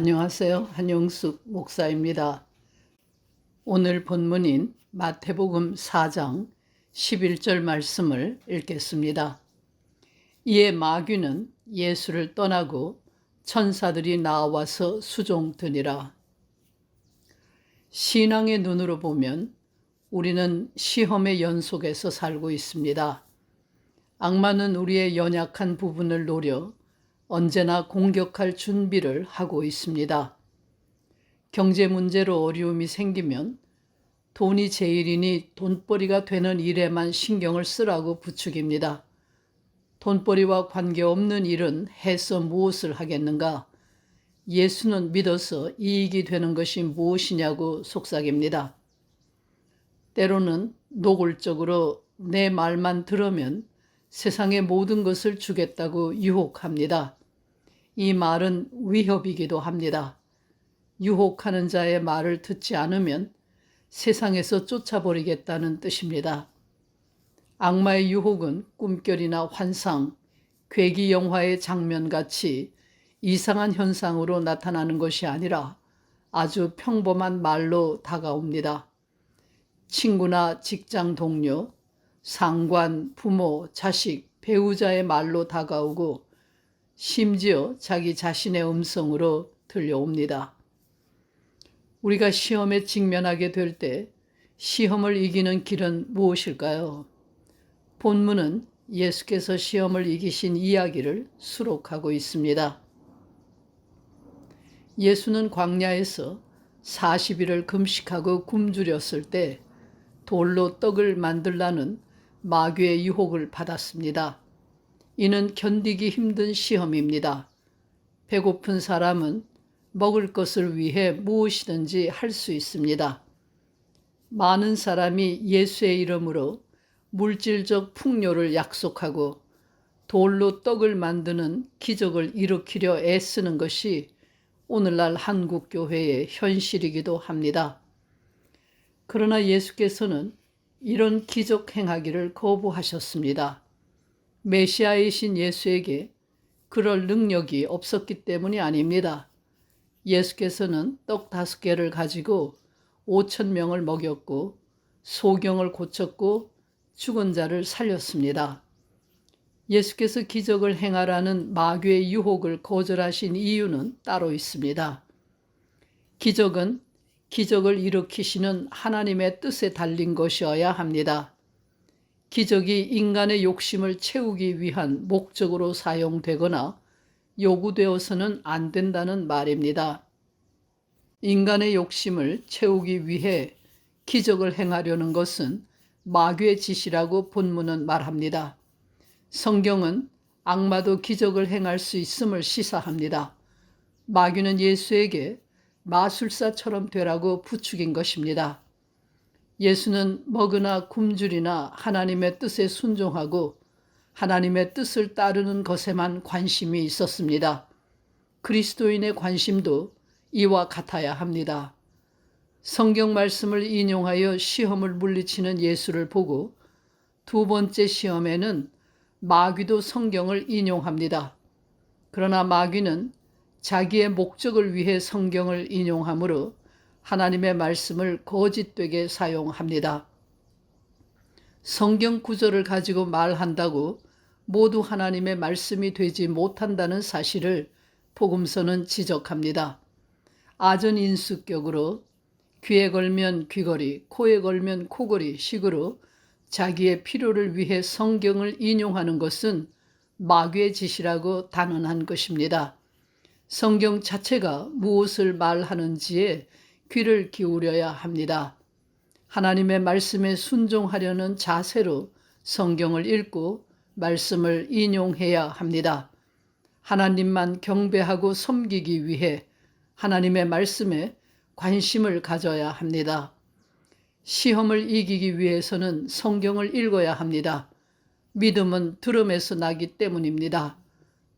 안녕하세요. 한영숙 목사입니다. 오늘 본문인 마태복음 4장 11절 말씀을 읽겠습니다. 이에 마귀는 예수를 떠나고 천사들이 나와서 수종드니라. 신앙의 눈으로 보면 우리는 시험의 연속에서 살고 있습니다. 악마는 우리의 연약한 부분을 노려 언제나 공격할 준비를 하고 있습니다. 경제 문제로 어려움이 생기면 돈이 제일이니 돈벌이가 되는 일에만 신경을 쓰라고 부추깁니다. 돈벌이와 관계없는 일은 해서 무엇을 하겠는가? 예수는 믿어서 이익이 되는 것이 무엇이냐고 속삭입니다. 때로는 노골적으로 내 말만 들으면 세상의 모든 것을 주겠다고 유혹합니다. 이 말은 위협이기도 합니다. 유혹하는 자의 말을 듣지 않으면 세상에서 쫓아버리겠다는 뜻입니다. 악마의 유혹은 꿈결이나 환상, 괴기 영화의 장면같이 이상한 현상으로 나타나는 것이 아니라 아주 평범한 말로 다가옵니다. 친구나 직장 동료, 상관, 부모, 자식, 배우자의 말로 다가오고 심지어 자기 자신의 음성으로 들려옵니다. 우리가 시험에 직면하게 될 때 시험을 이기는 길은 무엇일까요? 본문은 예수께서 시험을 이기신 이야기를 수록하고 있습니다. 예수는 광야에서 40일을 금식하고 굶주렸을 때 돌로 떡을 만들라는 마귀의 유혹을 받았습니다. 이는 견디기 힘든 시험입니다. 배고픈 사람은 먹을 것을 위해 무엇이든지 할 수 있습니다. 많은 사람이 예수의 이름으로 물질적 풍요를 약속하고 돌로 떡을 만드는 기적을 일으키려 애쓰는 것이 오늘날 한국 교회의 현실이기도 합니다. 그러나 예수께서는 이런 기적 행하기를 거부하셨습니다. 메시아이신 예수에게 그럴 능력이 없었기 때문이 아닙니다. 예수께서는 떡 다섯 개를 가지고 오천 명을 먹였고 소경을 고쳤고 죽은 자를 살렸습니다. 예수께서 기적을 행하라는 마귀의 유혹을 거절하신 이유는 따로 있습니다. 기적은 기적을 일으키시는 하나님의 뜻에 달린 것이어야 합니다. 기적이 인간의 욕심을 채우기 위한 목적으로 사용되거나 요구되어서는 안 된다는 말입니다. 인간의 욕심을 채우기 위해 기적을 행하려는 것은 마귀의 짓이라고 본문은 말합니다. 성경은 악마도 기적을 행할 수 있음을 시사합니다. 마귀는 예수에게 마술사처럼 되라고 부추긴 것입니다. 예수는 먹으나 굶주리나 하나님의 뜻에 순종하고 하나님의 뜻을 따르는 것에만 관심이 있었습니다. 그리스도인의 관심도 이와 같아야 합니다. 성경 말씀을 인용하여 시험을 물리치는 예수를 보고 두 번째 시험에는 마귀도 성경을 인용합니다. 그러나 마귀는 자기의 목적을 위해 성경을 인용하므로 하나님의 말씀을 거짓되게 사용합니다. 성경 구절을 가지고 말한다고 모두 하나님의 말씀이 되지 못한다는 사실을 복음서는 지적합니다. 아전인수격으로 귀에 걸면 귀걸이, 코에 걸면 코걸이 식으로 자기의 필요를 위해 성경을 인용하는 것은 마귀의 짓이라고 단언한 것입니다. 성경 자체가 무엇을 말하는지에 귀를 기울여야 합니다. 하나님의 말씀에 순종하려는 자세로 성경을 읽고 말씀을 인용해야 합니다. 하나님만 경배하고 섬기기 위해 하나님의 말씀에 관심을 가져야 합니다. 시험을 이기기 위해서는 성경을 읽어야 합니다. 믿음은 들음에서 나기 때문입니다.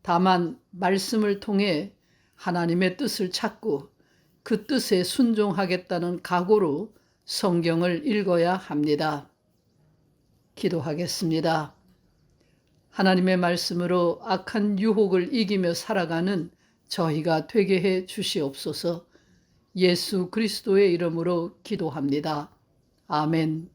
다만 말씀을 통해 하나님의 뜻을 찾고 그 뜻에 순종하겠다는 각오로 성경을 읽어야 합니다. 기도하겠습니다. 하나님의 말씀으로 악한 유혹을 이기며 살아가는 저희가 되게 해 주시옵소서 예수 그리스도의 이름으로 기도합니다. 아멘.